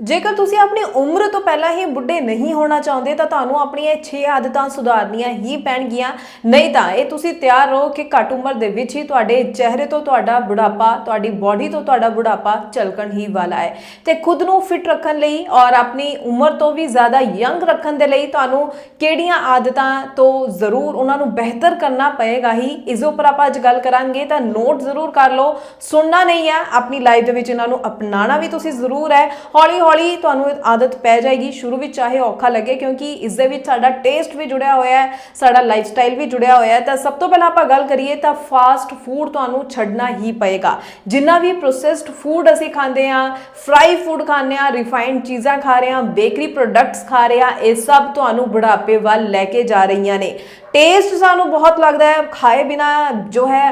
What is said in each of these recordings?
ਜੇਕਰ ਤੁਸੀਂ ਆਪਣੀ ਉਮਰ ਤੋਂ ਪਹਿਲਾਂ ਹੀ ਬੁੱਢੇ ਨਹੀਂ ਹੋਣਾ ਚਾਹੁੰਦੇ ਤਾਂ ਤੁਹਾਨੂੰ ਆਪਣੀਆਂ ਇਹ 6 ਆਦਤਾਂ ਸੁਧਾਰਨੀਆਂ ਹੀ ਪੈਣਗੀਆਂ। ਨਹੀਂ ਤਾਂ ਇਹ ਤੁਸੀਂ ਤਿਆਰ ਰਹੋ ਕਿ ਘੱਟ ਉਮਰ ਦੇ ਵਿੱਚ ਹੀ ਤੁਹਾਡੇ ਚਿਹਰੇ ਤੋਂ ਤੁਹਾਡਾ ਬੁਢਾਪਾ, ਤੁਹਾਡੀ ਬਾਡੀ ਤੋਂ ਤੁਹਾਡਾ ਬੁਢਾਪਾ ਝਲਕਣ ਹੀ ਵਾਲਾ ਹੈ। ਤੇ ਖੁਦ ਨੂੰ ਫਿਟ ਰੱਖਣ ਲਈ ਔਰ ਆਪਣੀ ਉਮਰ ਤੋਂ ਵੀ ਜ਼ਿਆਦਾ ਯੰਗ ਰੱਖਣ ਦੇ ਲਈ ਤੁਹਾਨੂੰ ਕਿਹੜੀਆਂ ਆਦਤਾਂ ਤੋਂ ਜ਼ਰੂਰ ਉਹਨਾਂ ਨੂੰ ਬਿਹਤਰ ਕਰਨਾ ਪਏਗਾ ਹੀ? ਇਸ ਉੱਪਰ ਆਪਾਂ ਅੱਜ ਗੱਲ ਕਰਾਂਗੇ ਤਾਂ ਨੋਟ ਜ਼ਰੂਰ ਕਰ ਲਓ। ਸੁਣਨਾ ਨਹੀਂ ਹੈ, ਆਪਣੀ ਲਾਈਫ ਦੇ ਵਿੱਚ ਇਹਨਾਂ ਨੂੰ ਅਪਣਾਉਣਾ ਵੀ ਤੁਸੀਂ ਜ਼ਰੂਰ ਹੈ। ਹੌਲੀ ਹੌਲੀ ਤੁਹਾਨੂੰ ਇਹ ਆਦਤ ਪੈ ਜਾਏਗੀ, ਸ਼ੁਰੂ ਵਿੱਚ ਚਾਹੇ ਔਖਾ ਲੱਗੇ, ਕਿਉਂਕਿ ਇਸ ਦੇ ਵਿੱਚ ਸਾਡਾ ਟੇਸਟ ਵੀ ਜੁੜਿਆ ਹੋਇਆ ਹੈ, ਸਾਡਾ ਲਾਈਫ ਸਟਾਈਲ ਵੀ ਜੁੜਿਆ ਹੋਇਆ ਹੈ। ਤਾਂ ਸਭ ਤੋਂ ਪਹਿਲਾਂ ਆਪਾਂ ਗੱਲ ਕਰੀਏ ਤਾਂ ਫਾਸਟ ਫੂਡ ਤੁਹਾਨੂੰ ਛੱਡਣਾ ਹੀ ਪਏਗਾ। ਜਿੰਨਾ ਵੀ ਪ੍ਰੋਸੈਸਡ ਫੂਡ ਅਸੀਂ ਖਾਂਦੇ ਆ ਫਰਾਈ ਫੂਡ ਖਾਂਦੇ ਆ ਰਿਫਾਈਨਡ ਚੀਜ਼ਾਂ ਖਾ ਰਹੇ ਆ ਬੇਕਰੀ ਪ੍ਰੋਡਕਟਸ ਖਾ ਰਹੇ ਆ ਇਹ ਸਭ ਤੁਹਾਨੂੰ ਬੁਢਾਪੇ ਵੱਲ ਲੈ ਕੇ ਜਾ ਰਹੀਆਂ ਨੇ। ਟੇਸਟ ਸਾਨੂੰ ਬਹੁਤ ਲੱਗਦਾ ਹੈ, ਖਾਏ ਬਿਨਾ ਜੋ ਹੈ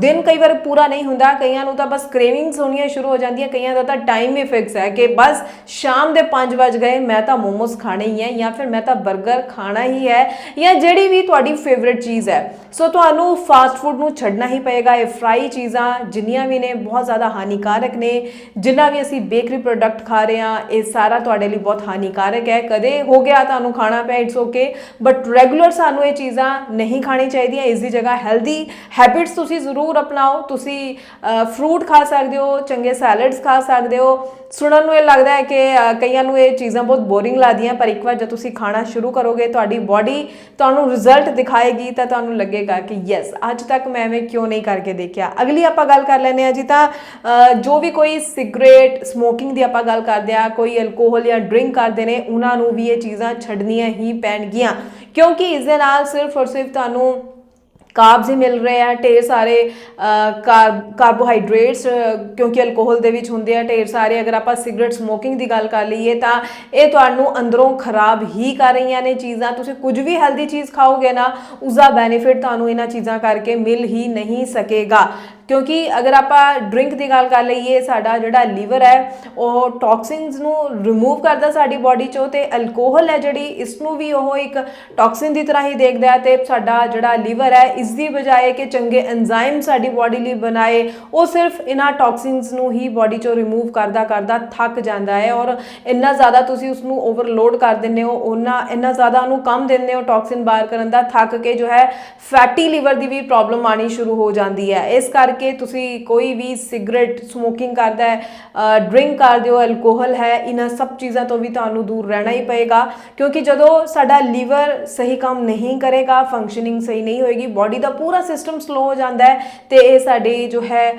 ਦਿਨ ਕਈ ਵਾਰ ਪੂਰਾ ਨਹੀਂ ਹੁੰਦਾ, ਕਈਆਂ ਨੂੰ ਤਾਂ ਬਸ ਕ੍ਰੇਵਿੰਗਸ ਹੋਣੀਆਂ ਸ਼ੁਰੂ ਹੋ ਜਾਂਦੀਆਂ, ਕਈਆਂ ਦਾ ਤਾਂ ਟਾਈਮ ਹੀ ਫਿਕਸ ਹੈ ਕਿ ਬਸ ਸ਼ਾਮ ਦੇ 5 ਵਜ ਗਏ, ਮੈਂ ਤਾਂ ਮੋਮੋਸ ਖਾਣੇ ਹੀ ਹੈ ਜਾਂ ਫਿਰ ਮੈਂ ਤਾਂ 버ਗਰ ਖਾਣਾ ਹੀ ਹੈ ਜਾਂ ਜਿਹੜੀ ਵੀ ਤੁਹਾਡੀ ਫੇਵਰਿਟ ਚੀਜ਼ ਹੈ। ਸੋ ਤੁਹਾਨੂੰ ਫਾਸਟ ਫੂਡ ਨੂੰ ਛੱਡਣਾ ਹੀ ਪਏਗਾ, ਇਹ ਫਰਾਈ ਚੀਜ਼ਾਂ ਜਿੰਨੀਆਂ ਵੀ ਨੇ ਬਹੁਤ ਜ਼ਿਆਦਾ ਹਾਨੀਕਾਰਕ ਨੇ, ਜਿੰਨਾ ਵੀ ਅਸੀਂ ਬੇਕਰੀ ਪ੍ਰੋਡਕਟ ਖਾ ਰਹੇ ਹਾਂ, ਇਹ ਸਾਰਾ ਤੁਹਾਡੇ ਲਈ ਬਹੁਤ ਹਾਨੀਕਾਰਕ ਹੈ। ਕਦੇ ਹੋ ਗਿਆ ਤੁਹਾਨੂੰ ਖਾਣਾ ਪਿਆ ਇਟਸ ਓਕੇ ਬਟ ਰੈਗੂਲਰ ਸਾਨੂੰ ਇਹ ਚੀਜ਼ਾਂ ਨਹੀਂ ਖਾਣੀ ਚਾਹੀਦੀਆਂ, ਇਸ ਦੀ ਜਗ੍ਹਾ ਹੈਲਦੀ ਹੈਬਿਟਸ ਤੁਸੀਂ ਜ਼ਰੂਰ ਅਪਣਾਓ। ਤੁਸੀਂ ਫਰੂਟ ਖਾ ਸਕਦੇ ਹੋ, ਚੰਗੇ ਸੈਲਡਸ ਖਾ ਸਕਦੇ ਹੋ। ਸੁਣਨ ਨੂੰ ਇਹ ਲੱਗਦਾ ਹੈ ਕਿ ਕਈਆਂ ਨੂੰ ਇਹ ਚੀਜ਼ਾਂ ਬਹੁਤ ਬੋਰਿੰਗ ਲੱਗਦੀਆਂ, ਪਰ ਇੱਕ ਵਾਰ ਜਦ ਤੁਸੀਂ ਖਾਣਾ ਸ਼ੁਰੂ ਕਰੋਗੇ, ਤੁਹਾਡੀ ਬਾਡੀ ਤੁਹਾਨੂੰ ਰਿਜ਼ਲਟ ਦਿਖਾਏਗੀ, ਤਾਂ ਤੁਹਾਨੂੰ ਲੱਗੇਗਾ ਕਿ ਯੈਸ ਅੱਜ ਤੱਕ ਮੈਂ ਐਵੇਂ ਕਿਉਂ ਨਹੀਂ ਕਰਕੇ ਦੇਖਿਆ। ਅਗਲੀ ਆਪਾਂ ਗੱਲ ਕਰ ਲੈਂਦੇ ਆ ਜੀ ਤਾਂ ਜੋ ਵੀ ਕੋਈ ਸਿਗਰਟ ਸਮੋਕਿੰਗ ਦੀ ਆਪਾਂ ਗੱਲ ਕਰਦੇ ਆ ਕੋਈ ਅਲਕੋਹਲ ਜਾਂ ਡਰਿੰਕ ਕਰਦੇ ਨੇ, ਉਹਨਾਂ ਨੂੰ ਵੀ ਇਹ ਚੀਜ਼ਾਂ ਛੱਡਣੀਆਂ ਹੀ ਪੈਣਗੀਆਂ। ਕਿਉਂਕਿ ਇਸ ਦੇ ਨਾਲ ਸਿਰਫ ਔਰ ਸਿਰਫ ਤੁਹਾਨੂੰ ਕਾਰਬਸ ਹੀ ਮਿਲ ਰਹੇ ਆ, ਢੇਰ ਸਾਰੇ ਕਾਰਬੋਹਾਈਡਰੇਟਸ, ਕਿਉਂਕਿ ਅਲਕੋਹਲ ਦੇ ਵਿੱਚ ਹੁੰਦੇ ਆ ਢੇਰ ਸਾਰੇ, ਅਗਰ ਆਪਾਂ ਸਿਗਰਟ ਸਮੋਕਿੰਗ ਦੀ ਗੱਲ ਕਰ ਲਈਏ ਤਾਂ ਇਹ ਤੁਹਾਨੂੰ ਅੰਦਰੋਂ ਖਰਾਬ ਹੀ ਕਰ ਰਹੀਆਂ ਨੇ ਚੀਜ਼ਾਂ। ਤੁਸੀਂ ਕੁਝ ਵੀ ਹੈਲਦੀ ਚੀਜ਼ ਖਾਓਗੇ ਨਾ, ਉਸ ਦਾ ਬੈਨੀਫਿਟ ਤੁਹਾਨੂੰ ਇਹਨਾਂ ਚੀਜ਼ਾਂ ਕਰਕੇ ਮਿਲ ਹੀ ਨਹੀਂ ਸਕੇਗਾ। ਕਿਉਂਕਿ ਅਗਰ ਆਪਾਂ ਡਰਿੰਕ ਦੀ ਗੱਲ ਕਰ ਲਈਏ, ਸਾਡਾ ਜਿਹੜਾ ਲੀਵਰ ਹੈ, ਉਹ ਟੌਕਸਿਨਸ ਨੂੰ ਰਿਮੂਵ ਕਰਦਾ ਸਾਡੀ ਬਾਡੀ ਚੋਂ, ਤੇ ਅਲਕੋਹਲ ਹੈ ਜਿਹੜੀ ਇਸ ਨੂੰ ਵੀ ਉਹ ਇੱਕ ਟੌਕਸਿਨ ਦੀ ਤਰ੍ਹਾਂ ਹੀ ਦੇਖਦਾ ਹੈ ਤੇ ਸਾਡਾ ਜਿਹੜਾ ਲੀਵਰ ਹੈ, ਇਸ ਦੀ ਬਜਾਏ ਕਿ ਚੰਗੇ ਐਂਜ਼ਾਈਮ ਸਾਡੀ ਬਾਡੀ ਲਈ ਬਣਾਏ, ਉਹ ਸਿਰਫ ਇਹਨਾਂ ਟੌਕਸਿਨਸ ਨੂੰ ਹੀ ਬਾਡੀ ਚੋਂ ਰਿਮੂਵ ਕਰਦਾ ਕਰਦਾ ਥੱਕ ਜਾਂਦਾ ਹੈ ਔਰ ਇੰਨਾ ਜ਼ਿਆਦਾ ਤੁਸੀਂ ਉਸ ਨੂੰ ਓਵਰਲੋਡ ਕਰ ਦਿੰਦੇ ਹੋ ਉਹਨਾਂ ਇੰਨਾ ਜ਼ਿਆਦਾ ਉਹਨੂੰ ਕੰਮ ਦਿੰਦੇ ਹੋ ਟੌਕਸਿਨ ਬਾਹਰ ਕਰਨ ਦਾ, ਥੱਕ ਕੇ ਜੋ ਹੈ ਫੈਟੀ ਲੀਵਰ ਦੀ ਵੀ ਪ੍ਰੋਬਲਮ ਆਣੀ ਸ਼ੁਰੂ ਹੋ ਜਾਂਦੀ ਹੈ। ਇਸ ਕਰਕੇ ਤੁਸੀਂ ਕੋਈ ਵੀ ਸਿਗਰਟ ਸਮੋਕਿੰਗ ਕਰਦਾ ਹੈ ਡਰਿੰਕ ਕਰਦੇ ਹੋ ਅਲਕੋਹਲ ਹੈ, ਇਹਨਾਂ ਸਭ ਚੀਜ਼ਾਂ ਤੋਂ ਵੀ ਤੁਹਾਨੂੰ ਦੂਰ ਰਹਿਣਾ ਹੀ ਪਏਗਾ। ਕਿਉਂਕਿ ਜਦੋਂ ਸਾਡਾ ਲੀਵਰ ਸਹੀ ਕੰਮ ਨਹੀਂ ਕਰੇਗਾ ਫੰਕਸ਼ਨਿੰਗ ਸਹੀ ਨਹੀਂ ਹੋਏਗੀ ਬਾਡੀ ਦਾ ਪੂਰਾ ਸਿਸਟਮ ਸਲੋ ਹੋ ਜਾਂਦਾ ਹੈ ਤੇ ਇਹ ਸਾਡੇ ਜੋ ਹੈ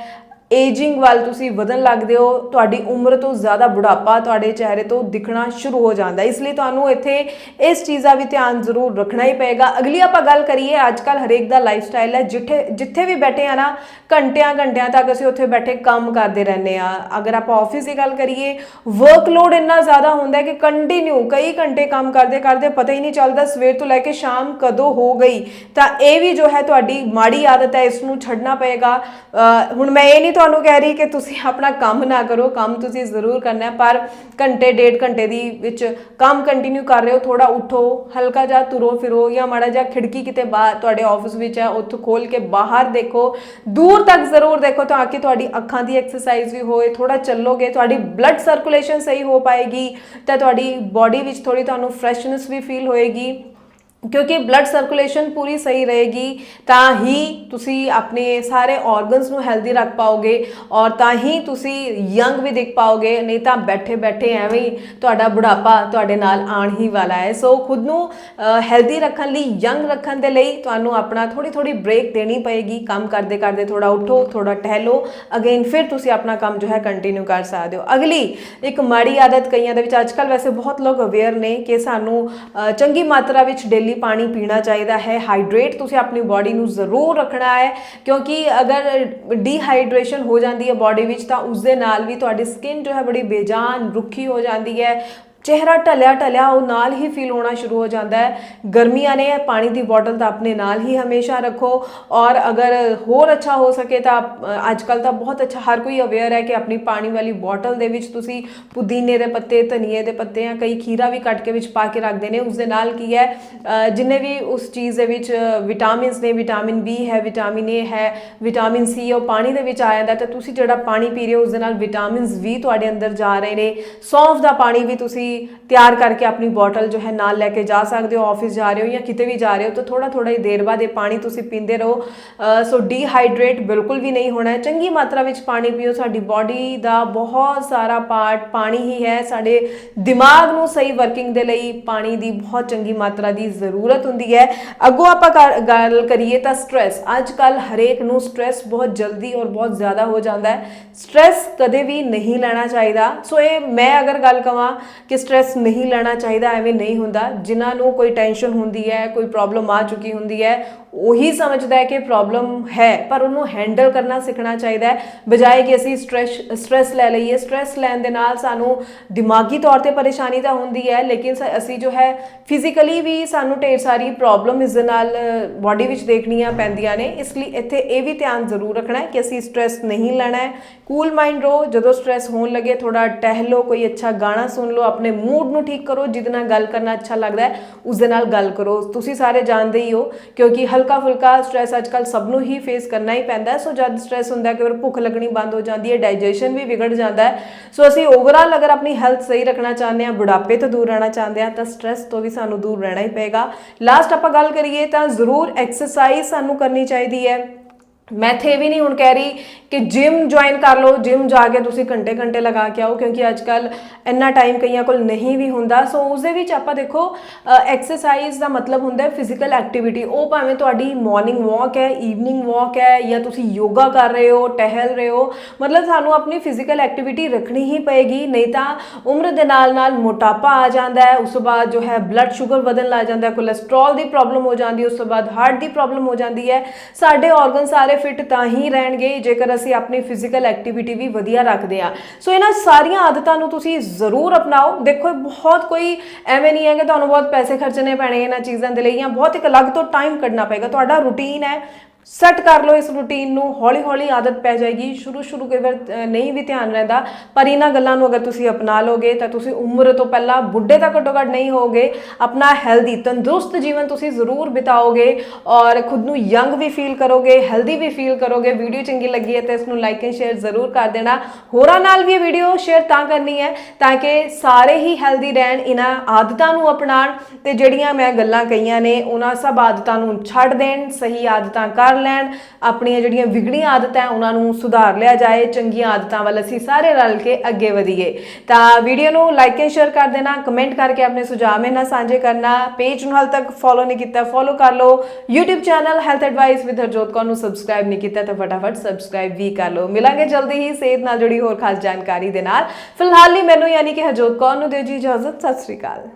ਏਜਿੰਗ ਵੱਲ ਤੁਸੀਂ ਵਧਣ ਲੱਗਦੇ ਹੋ, ਤੁਹਾਡੀ ਉਮਰ ਤੋਂ ਜ਼ਿਆਦਾ ਬੁਢਾਪਾ ਤੁਹਾਡੇ ਚਿਹਰੇ ਤੋਂ ਦਿਖਣਾ ਸ਼ੁਰੂ ਹੋ ਜਾਂਦਾ ਇਸ ਲਈ ਤੁਹਾਨੂੰ ਇੱਥੇ ਇਸ ਚੀਜ਼ ਦਾ ਵੀ ਧਿਆਨ ਜ਼ਰੂਰ ਰੱਖਣਾ ਹੀ ਪਏਗਾ। ਅਗਲੀ ਆਪਾਂ ਗੱਲ ਕਰੀਏ ਅੱਜ ਕੱਲ ਹਰੇਕ ਦਾ ਲਾਈਫ ਸਟਾਈਲ ਹੈ। ਜਿੱਥੇ ਜਿੱਥੇ ਵੀ ਬੈਠੇ ਆ ਨਾ, ਘੰਟਿਆਂ ਘੰਟਿਆਂ ਤੱਕ ਅਸੀਂ ਉੱਥੇ ਬੈਠੇ ਕੰਮ ਕਰਦੇ ਰਹਿੰਦੇ ਆ ਅਗਰ ਆਪਾਂ ਆਫਿਸ ਦੀ ਗੱਲ ਕਰੀਏ ਵਰਕਲੋਡ ਇੰਨਾ ਜ਼ਿਆਦਾ ਹੁੰਦਾ ਹੈ ਕਿ ਕੰਟੀਨਿਊ ਕਈ ਘੰਟੇ ਕੰਮ ਕਰਦੇ ਕਰਦੇ ਪਤਾ ਹੀ ਨਹੀਂ ਚੱਲਦਾ ਸਵੇਰ ਤੋਂ ਲੈ ਕੇ ਸ਼ਾਮ ਕਦੋਂ ਹੋ ਗਈ। ਤਾਂ ਇਹ ਵੀ ਜੋ ਹੈ ਤੁਹਾਡੀ ਮਾੜੀ ਆਦਤ ਹੈ, ਇਸ ਨੂੰ ਛੱਡਣਾ ਪਏਗਾ। ਹੁਣ ਮੈਂ ਇਹ ਨਹੀਂ ਤੁਹਾਨੂੰ ਕਹਿ ਰਹੀ ਕਿ ਤੁਸੀਂ ਆਪਣਾ ਕੰਮ ਨਾ ਕਰੋ, ਕੰਮ ਤੁਸੀਂ ਜ਼ਰੂਰ ਕਰਨਾ ਹੈ, ਪਰ ਘੰਟੇ, ਡੇਢ ਘੰਟੇ ਦੀ ਵਿੱਚ ਕੰਮ ਕੰਟੀਨਿਊ ਕਰ ਰਹੇ ਹੋ ਥੋੜਾ ਉਠੋ, ਹਲਕਾ ਜਿਹਾ ਤੁਰੋ ਫਿਰੋ ਜਾਂ ਮਾੜਾ ਜਿਹਾ ਖਿੜਕੀ ਕਿਤੇ ਬਾਹਰ ਤੁਹਾਡੇ ਆਫਿਸ ਵਿੱਚ ਹੈ, ਉੱਥੋਂ ਖੋਲ ਕੇ ਬਾਹਰ ਦੇਖੋ, ਦੂਰ ਤੱਕ ਜ਼ਰੂਰ ਦੇਖੋ ਤਾਂ ਕਿ ਤੁਹਾਡੀ ਅੱਖਾਂ ਦੀ ਐਕਸਰਸਾਈਜ਼ ਵੀ ਹੋਏ ਥੋੜਾ ਚੱਲੋਗੇ, ਤੁਹਾਡੀ ਬਲੱਡ ਸਰਕੂਲੇਸ਼ਨ ਸਹੀ ਹੋ ਪਾਏਗੀ ਤਾਂ ਤੁਹਾਡੀ ਬਾਡੀ ਵਿੱਚ ਥੋੜੀ ਤੁਹਾਨੂੰ ਫਰੈਸ਼ਨੈਸ ਵੀ ਫੀਲ ਹੋਏਗੀ। ਕਿਉਂਕਿ ਬਲੱਡ ਸਰਕੂਲੇਸ਼ਨ ਪੂਰੀ ਸਹੀ ਰਹੇਗੀ, ਤਾਂ ਹੀ ਤੁਸੀਂ ਆਪਣੇ ਸਾਰੇ ਆਰਗਨਸ ਨੂੰ ਹੈਲਦੀ ਰੱਖ ਪਾਓਗੇ ਔਰ ਤਾਂ ਹੀ ਤੁਸੀਂ ਯੰਗ ਵੀ ਦਿਖ ਪਾਓਗੇ, ਨਹੀਂ ਤਾਂ ਬੈਠੇ ਬੈਠੇ ਐਵੇਂ ਹੀ ਤੁਹਾਡਾ ਬੁਢਾਪਾ ਤੁਹਾਡੇ ਨਾਲ ਆਣ ਹੀ ਵਾਲਾ ਹੈ। ਸੋ ਖੁਦ ਨੂੰ ਹੈਲਦੀ ਰੱਖਣ ਲਈ ਯੰਗ ਰੱਖਣ ਦੇ ਲਈ ਤੁਹਾਨੂੰ ਆਪਣਾ ਥੋੜੀ ਥੋੜੀ ਬ੍ਰੇਕ ਦੇਣੀ ਪਏਗੀ। ਕੰਮ ਕਰਦੇ ਕਰਦੇ ਥੋੜਾ ਉਠੋ ਥੋੜਾ ਟਹਿਲੋ। ਅਗੇਨ ਫਿਰ ਤੁਸੀਂ ਆਪਣਾ ਕੰਮ ਜੋ ਹੈ ਕੰਟੀਨਿਊ ਕਰ ਸਕਦੇ ਹੋ। ਅਗਲੀ, ਇੱਕ ਮਾੜੀ ਆਦਤ ਕਈਆਂ ਦੇ ਵਿੱਚ ਅੱਜਕੱਲ ਵੈਸੇ ਬਹੁਤ ਲੋਕ ਅਵੇਅਰ ਨੇ ਕਿ ਸਾਨੂੰ ਚੰਗੀ ਮਾਤਰਾ ਵਿੱਚ ਡੇਲੀ ਪਾਣੀ ਪੀਣਾ ਚਾਹੀਦਾ ਹੈ। ਹਾਈਡਰੇਟ ਤੁਸੀਂ ਆਪਣੀ ਬਾਡੀ ਨੂੰ ਜ਼ਰੂਰ ਰੱਖਣਾ ਹੈ। ਕਿਉਂਕਿ ਅਗਰ ਡੀਹਾਈਡਰੇਸ਼ਨ ਹੋ ਜਾਂਦੀ ਹੈ ਬਾਡੀ ਵਿੱਚ ਤਾਂ ਉਸ ਦੇ ਨਾਲ ਵੀ ਤੁਹਾਡੀ ਸਕਿਨ ਜੋ ਹੈ ਬੜੀ ਬੇਜਾਨ, ਰੁੱਖੀ ਹੋ ਜਾਂਦੀ ਹੈ। ਚਿਹਰਾ ਢਲਿਆ ਢਲਿਆ ਉਹ ਨਾਲ ਹੀ ਫੀਲ ਹੋਣਾ ਸ਼ੁਰੂ ਹੋ ਜਾਂਦਾ ਹੈ। ਗਰਮੀਆਂ ਨੇ ਪਾਣੀ ਦੀ ਬੋਟਲ ਤਾਂ ਆਪਣੇ ਨਾਲ ਹੀ ਹਮੇਸ਼ਾ ਰੱਖੋ ਔਰ ਅਗਰ ਹੋਰ ਅੱਛਾ ਹੋ ਸਕੇ ਤਾਂ ਅੱਜ ਕੱਲ ਤਾਂ ਬਹੁਤ ਅੱਛਾ, ਹਰ ਕੋਈ ਅਵੇਅਰ ਹੈ ਕਿ ਆਪਣੀ ਪਾਣੀ ਵਾਲੀ ਬੋਟਲ ਦੇ ਵਿੱਚ ਤੁਸੀਂ ਪੁਦੀਨੇ ਦੇ ਪੱਤੇ, ਧਨੀਏ ਦੇ ਪੱਤੇ ਜਾਂ ਕਈ ਖੀਰਾ ਵੀ ਕੱਟ ਕੇ ਵਿੱਚ ਪਾ ਕੇ ਰੱਖਦੇ ਨੇ। ਉਸ ਦੇ ਨਾਲ ਕੀ ਹੈ ਜਿੰਨੇ ਵੀ ਉਸ ਚੀਜ਼ ਦੇ ਵਿੱਚ ਵਿਟਾਮਿਨਸ ਨੇ ਵਿਟਾਮਿਨ ਬੀ ਹੈ ਵਿਟਾਮਿਨ ਏ ਹੈ ਵਿਟਾਮਿਨ ਸੀ ਉਹ ਪਾਣੀ ਦੇ ਵਿੱਚ ਆ ਜਾਂਦਾ ਤਾਂ ਤੁਸੀਂ ਜਿਹੜਾ ਪਾਣੀ ਪੀ ਰਹੇ ਹੋ ਉਸ ਦੇ ਨਾਲ ਵਿਟਾਮਿਨਸ ਵੀ ਤੁਹਾਡੇ ਅੰਦਰ ਜਾ ਰਹੇ ਨੇ। ਸੌਂਫ ਦਾ ਪਾਣੀ ਵੀ ਤੁਸੀਂ ਤੁਸੀਂ ਤਿਆਰ ਕਰਕੇ ਆਪਣੀ ਬੋਟਲ ਜੋ ਹੈ ਨਾਲ ਲੈ ਕੇ ਜਾ ਸਕਦੇ ਹੋ ਆਫਿਸ ਜਾ ਰਹੇ ਹੋ ਜਾਂ ਕਿਤੇ ਵੀ ਜਾ ਰਹੇ ਹੋ, ਤਾਂ ਥੋੜਾ ਥੋੜਾ ਹੀ ਦੇਰ ਬਾਅਦ ਇਹ ਪਾਣੀ ਤੁਸੀਂ ਪੀਂਦੇ ਰਹੋ। ਸੋ ਡੀਹਾਈਡਰੇਟ ਬਿਲਕੁਲ ਵੀ ਨਹੀਂ ਹੋਣਾ ਹੈ। ਚੰਗੀ ਮਾਤਰਾ ਵਿੱਚ ਪਾਣੀ ਪੀਓ, ਸਾਡੀ ਬਾਡੀ ਦਾ ਬਹੁਤ ਸਾਰਾ ਪਾਰਟ ਪਾਣੀ ਹੀ ਹੈ। ਸਾਡੇ ਦਿਮਾਗ ਨੂੰ ਸਹੀ ਵਰਕਿੰਗ ਦੇ ਲਈ ਪਾਣੀ ਦੀ ਬਹੁਤ ਚੰਗੀ ਮਾਤਰਾ ਦੀ ਜ਼ਰੂਰਤ ਹੁੰਦੀ ਹੈ। ਅੱਗੋਂ ਆਪਾਂ ਗੱਲ ਕਰੀਏ ਤਾਂ ਸਟ्रेस ਅੱਜ ਕੱਲ ਹਰੇਕ ਨੂੰ ਸਟ्रेस ਬਹੁਤ ਜਲਦੀ ਔਰ ਬਹੁਤ ਜ਼ਿਆਦਾ ਹੋ ਜਾਂਦਾ ਹੈ। ਸਟ्रेस ਕਦੇ ਵੀ ਨਹੀਂ ਲੈਣਾ ਚਾਹੀਦਾ। ਸੋ ਇਹ ਮੈਂ ਅਗਰ ਗੱਲ ਕਵਾਂ ਕਿ ਸਟ्रेस ਨਹੀਂ ਲੈਣਾ ਚਾਹੀਦਾ, ਐਵੇਂ ਨਹੀਂ ਹੁੰਦਾ। ਜਿਨ੍ਹਾਂ ਨੂੰ ਕੋਈ ਟੈਨਸ਼ਨ ਹੁੰਦੀ ਹੈ, ਕੋਈ ਪ੍ਰੋਬਲਮ ਆ ਚੁੱਕੀ ਹੁੰਦੀ ਹੈ ਉਹੀ ਸਮਝਦਾ ਹੈ ਕਿ ਪ੍ਰੋਬਲਮ ਹੈ, ਪਰ ਉਹਨੂੰ ਹੈਂਡਲ ਕਰਨਾ, ਸਿੱਖਣਾ ਚਾਹੀਦਾ ਹੈ। ਬਜਾਏ ਕਿ ਅਸੀਂ ਸਟ੍ਰੈਸ ਸਟ੍ਰੈਸ ਲੈ ਲਈਏ ਸਟ੍ਰੈਸ ਲੈਣ ਦੇ ਨਾਲ ਸਾਨੂੰ ਦਿਮਾਗੀ ਤੌਰ ਤੇ ਪਰੇਸ਼ਾਨੀ ਤਾਂ ਹੁੰਦੀ ਹੈ, ਲੇਕਿਨ ਅਸੀਂ ਜੋ ਹੈ ਫਿਜ਼ੀਕਲੀ ਵੀ ਸਾਨੂੰ ਢੇਰ ਸਾਰੀ ਪ੍ਰੋਬਲਮ ਇਸ ਦੇ ਨਾਲ ਬਾਡੀ ਵਿੱਚ ਦੇਖਣੀਆਂ ਪੈਂਦੀਆਂ ਨੇ। ਇਸ ਲਈ ਇੱਥੇ ਇਹ ਵੀ ਧਿਆਨ ਜ਼ਰੂਰ ਰੱਖਣਾ ਹੈ ਕਿ ਅਸੀਂ ਸਟ੍ਰੈਸ ਨਹੀਂ ਲੈਣਾ ਹੈ। ਕੂਲ ਮਾਈਂਡ ਰਹੋ, ਜਦੋਂ ਸਟ੍ਰੈਸ ਹੋਣ ਲੱਗੇ ਥੋੜਾ ਟਹਿਲੋ ਕੋਈ ਅੱਛਾ ਗਾਣਾ ਸੁਣ ਲਓ, ਆਪਣੇ ਮੂਡ ਨੂੰ ਠੀਕ ਕਰੋ, ਜਿਹਦੇ ਨਾਲ ਗੱਲ ਕਰਨਾ ਅੱਛਾ ਲੱਗਦਾ ਹੈ, ਉਸ ਦੇ ਨਾਲ ਗੱਲ ਕਰੋ। ਤੁਸੀਂ ਸਾਰੇ ਜਾਣਦੇ ਹੀ ਹੋ, ਕਿਉਂਕਿ ਹਲਕਾ ਫੁਲਕਾ ਸਟ्रेस ਅੱਜਕੱਲ ਸਭ ਨੂੰ ਹੀ ਫੇਸ ਕਰਨਾ ਹੀ ਪੈਂਦਾ ਸੋ ਜਦ ਸਟ्रेस ਹੁੰਦਾ ਕਿ ਕਿ ਭੁੱਖ ਲੱਗਣੀ ਬੰਦ ਹੋ ਜਾਂਦੀ ਹੈ ਡਾਈਜੈਸ਼ਨ ਵੀ ਵਿਗੜ ਜਾਂਦਾ ਹੈ। ਸੋ ਅਸੀਂ ਓਵਰਆਲ ਅਗਰ ਆਪਣੀ ਹੈਲਥ ਸਹੀ ਰੱਖਣਾ ਚਾਹੁੰਦੇ ਹਾਂ, ਬੁਢਾਪੇ ਤੋਂ ਦੂਰ ਰਹਿਣਾ ਚਾਹੁੰਦੇ ਹਾਂ, ਤਾਂ ਸਟ्रेस ਤੋਂ ਵੀ ਸਾਨੂੰ ਦੂਰ ਰਹਿਣਾ ਹੀ ਪਏਗਾ। ਲਾਸਟ ਆਪਾਂ ਗੱਲ ਕਰੀਏ ਤਾਂ ਜ਼ਰੂਰ ਐਕਸਰਸਾਈਜ਼ ਸਾਨੂੰ ਕਰਨੀ ਚਾਹੀਦੀ ਹੈ। ਮੈਂ ਇੱਥੇ ਇਹ ਵੀ ਨਹੀਂ ਹੁਣ ਕਹਿ ਰਹੀ ਕਿ ਜਿਮ ਜੁਆਇਨ ਕਰ ਲਓ ਜਿਮ ਜਾ ਕੇ ਤੁਸੀਂ ਘੰਟੇ ਘੰਟੇ ਲਗਾ ਕੇ ਆਓ, ਕਿਉਂਕਿ ਅੱਜ ਕੱਲ ਇੰਨਾ ਟਾਈਮ ਕਈਆਂ ਕੋਲ ਨਹੀਂ ਵੀ ਹੁੰਦਾ। ਸੋ ਉਸ ਦੇ ਵਿੱਚ ਆਪਾਂ ਦੇਖੋ ਐਕਸਰਸਾਈਜ਼ ਦਾ ਮਤਲਬ ਹੁੰਦਾ ਹੈ ਫਿਜ਼ੀਕਲ ਐਕਟੀਵਿਟੀ ਉਹ ਭਾਵੇਂ ਤੁਹਾਡੀ ਮਾਰਨਿੰਗ ਵਾਕ ਹੈ ਈਵਨਿੰਗ ਵਾਕ ਹੈ, ਜਾਂ ਤੁਸੀਂ ਯੋਗਾ ਕਰ ਰਹੇ ਹੋ, ਟਹਿਲ ਰਹੇ ਹੋ, ਮਤਲਬ ਸਾਨੂੰ ਆਪਣੀ ਫਿਜ਼ੀਕਲ ਐਕਟੀਵਿਟੀ ਰੱਖਣੀ ਹੀ ਪਏਗੀ, ਨਹੀਂ ਤਾਂ ਉਮਰ ਦੇ ਨਾਲ ਨਾਲ ਮੋਟਾਪਾ ਆ ਜਾਂਦਾ ਹੈ, ਉਸ ਤੋਂ ਬਾਅਦ ਜੋ ਹੈ ਬਲੱਡ ਸ਼ੂਗਰ ਵਧਣ ਲੱਗ ਜਾਂਦਾ ਹੈ ਕੋਲੇਸਟ੍ਰੋਲ ਦੀ ਪ੍ਰੋਬਲਮ ਹੋ ਜਾਂਦੀ ਹੈ, ਉਸ ਤੋਂ ਬਾਅਦ ਹਾਰਟ ਦੀ ਪ੍ਰੋਬਲਮ ਹੋ ਜਾਂਦੀ ਹੈ। ਸਾਡੇ ਆਰਗਨ ਸਾਰੇ ਫਿਟ ਤਾਂ ਹੀ ਰਹਿਣਗੇ, ਜੇਕਰ ਅਸੀਂ ਆਪਣੀ ਫਿਜ਼ੀਕਲ ਐਕਟੀਵਿਟੀ ਵੀ ਵਧੀਆ ਰੱਖਦੇ ਆ ਸੋ ਇਹਨਾਂ ਸਾਰੀਆਂ ਆਦਤਾਂ ਨੂੰ ਤੁਸੀਂ ਜ਼ਰੂਰ ਅਪਣਾਓ। ਦੇਖੋ, ਬਹੁਤ ਕੋਈ ਐਵੇਂ ਨਹੀਂ ਹੈ ਕਿ ਤੁਹਾਨੂੰ ਬਹੁਤ ਪੈਸੇ ਖਰਚਣੇ ਪੈਣਗੇ ਇਹਨਾਂ ਚੀਜ਼ਾਂ ਦੇ ਲਈ ਜਾਂ ਬਹੁਤ ਇੱਕ ਅਲੱਗ ਤੋਂ ਟਾਈਮ ਕੱਢਣਾ ਪਏਗਾ। ਤੁਹਾਡਾ ਰੂਟੀਨ ਹੈ ਸੈੱਟ ਕਰ ਲਓ ਇਸ ਰੂਟੀਨ ਨੂੰ ਹੌਲੀ ਹੌਲੀ ਆਦਤ ਪੈ ਜਾਏਗੀ। ਸ਼ੁਰੂ ਸ਼ੁਰੂ ਕਈ ਵਾਰ ਨਹੀਂ ਵੀ ਧਿਆਨ ਰਹਿੰਦਾ, ਪਰ ਇਹਨਾਂ ਗੱਲਾਂ ਨੂੰ ਅਗਰ ਤੁਸੀਂ ਅਪਣਾ ਲੋਗੇ, ਤਾਂ ਤੁਸੀਂ ਉਮਰ ਤੋਂ ਪਹਿਲਾਂ ਬੁੱਢੇ ਤੱਕ ਘੱਟੋ ਘੱਟ ਨਹੀਂ ਹੋਗੇ ਆਪਣਾ ਹੈਲਦੀ ਤੰਦਰੁਸਤ ਜੀਵਨ ਤੁਸੀਂ ਜ਼ਰੂਰ ਬਿਤਾਓਗੇ ਔਰ ਖੁਦ ਨੂੰ ਯੰਗ ਵੀ ਫੀਲ ਕਰੋਗੇ ਹੈਲਦੀ ਵੀ ਫੀਲ ਕਰੋਗੇ। ਵੀਡੀਓ ਚੰਗੀ ਲੱਗੀ ਹੈ ਤਾਂ ਇਸ ਨੂੰ ਲਾਈਕ ਐਂਡ ਸ਼ੇਅਰ ਜ਼ਰੂਰ ਕਰ ਦੇਣਾ। ਹੋਰਾਂ ਨਾਲ ਵੀ ਇਹ ਵੀਡੀਓ ਸ਼ੇਅਰ ਤਾਂ ਕਰਨੀ ਹੈ, ਤਾਂ ਕਿ ਸਾਰੇ ਹੀ ਹੈਲਦੀ ਰਹਿਣ, ਇਹਨਾਂ ਆਦਤਾਂ ਨੂੰ ਅਪਣਾਉਣ ਤੇ ਜਿਹੜੀਆਂ ਮੈਂ ਗੱਲਾਂ ਕਹੀਆਂ ਨੇ, ਉਹਨਾਂ ਸਭ ਆਦਤਾਂ ਨੂੰ ਛੱਡ ਦੇਣ, ਸਹੀ ਆਦਤਾਂ ਕਰ ਲੈਣ, ਆਪਣੀਆਂ ਜਿਹੜੀਆਂ ਵਿਗੜੀਆਂ ਆਦਤਾਂ ਉਹਨਾਂ ਨੂੰ ਸੁਧਾਰ ਲਿਆ ਜਾਏ, ਚੰਗੀਆਂ ਆਦਤਾਂ ਵੱਲ ਅਸੀਂ ਸਾਰੇ ਰਲ ਕੇ ਅੱਗੇ ਵਧੀਏ। ਤਾਂ ਵੀਡੀਓ ਨੂੰ ਲਾਈਕ ਐਂਡ ਸ਼ੇਅਰ ਕਰ ਦੇਣਾ ਕਮੈਂਟ ਕਰਕੇ ਆਪਣੇ ਸੁਝਾਅ ਮੇਰੇ ਨਾਲ ਸਾਂਝੇ ਕਰਨਾ ਪੇਜ ਨੂੰ ਹਾਲ ਤੱਕ ਫੋਲੋ ਨਹੀਂ ਕੀਤਾ ਫੋਲੋ ਕਰ ਲਓ। YouTube channel health advice with Harjot Kaur ਨੂੰ ਸਬਸਕ੍ਰਾਈਬ ਨਹੀਂ ਕੀਤਾ, ਤਾਂ ਫਟਾਫਟ ਸਬਸਕ੍ਰਾਈਬ ਵੀ ਕਰ ਲਓ। ਮਿਲਾਂਗੇ ਜਲਦੀ ਹੀ ਸਿਹਤ ਨਾਲ ਜੁੜੀ ਹੋਰ ਖਾਸ ਜਾਣਕਾਰੀ ਦੇ ਨਾਲ। ਫਿਲਹਾਲ ਲਈ ਮੈਨੂੰ ਯਾਨੀ ਕਿ ਹਰਜੋਤ ਕੌਰ ਨੂੰ ਦਿਓ ਜੀ ਇਜਾਜ਼ਤ, ਸਤਿ ਸ਼੍ਰੀ ਅਕਾਲ।